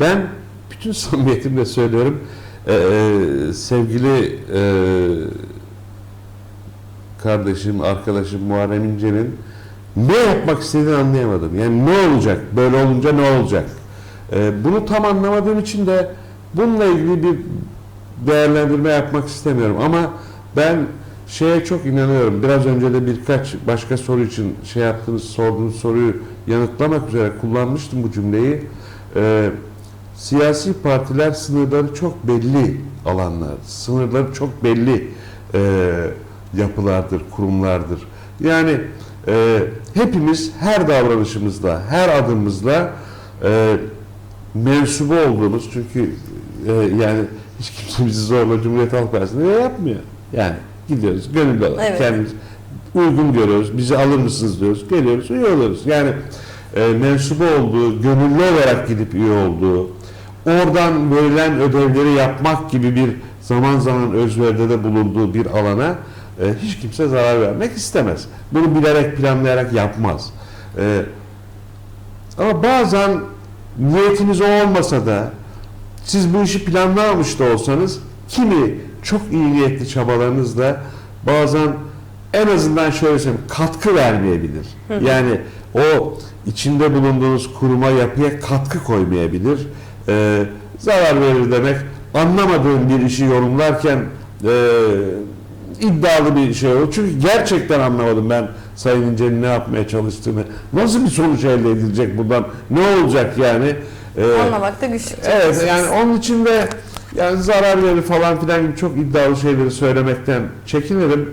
Ben bütün samimiyetimle söylüyorum e, e, sevgili e, kardeşim, arkadaşım Muharrem İnce'nin ne yapmak istediğini anlayamadım. Yani ne olacak? Böyle olunca ne olacak? E, bunu tam anlamadığım için de bununla ilgili bir değerlendirme yapmak istemiyorum. Ama ben şeye çok inanıyorum. Biraz önce de birkaç başka soru için şey yaptığınız, sorduğunuz soruyu yanıtlamak üzere kullanmıştım bu cümleyi. E, siyasi partiler sınırları çok belli alanlar, sınırları çok belli e, yapılardır, kurumlardır. Yani e, hepimiz her davranışımızda, her adımımızda e, mensubu olduğumuz çünkü e, yani hiç kimse bizi zorla Cumhuriyet Halk Partisi'ne yapmıyor. Yani gidiyoruz gönüllü olarak Evet. kendimiz uygun görüyoruz. Bizi alır mısınız diyoruz. Geliyoruz, üye oluyoruz. Yani e, mensubu olduğu, gönüllü olarak gidip üye olduğu, oradan verilen ödevleri yapmak gibi bir zaman zaman özveride de bulunduğu bir alana e, hiç kimse zarar vermek istemez. Bunu bilerek planlayarak yapmaz. E, ama bazen niyetiniz o olmasa da siz bu işi planlamamış da olsanız kimi çok iyi niyetli çabalarınızla bazen en azından şöyle söyleyeyim katkı vermeyebilir. Yani o içinde bulunduğunuz kuruma yapıya katkı koymayabilir. Ee, zarar verir demek anlamadığım bir işi yorumlarken e, iddialı bir şey olur. Çünkü gerçekten anlamadım ben Sayın İnce'nin ne yapmaya çalıştığını. Nasıl bir sonuç elde edilecek bundan? Ne olacak yani? Ee, Anlamakta güçlük Evet yani onun için de yani zarar verir falan filan gibi çok iddialı şeyleri söylemekten çekinirim.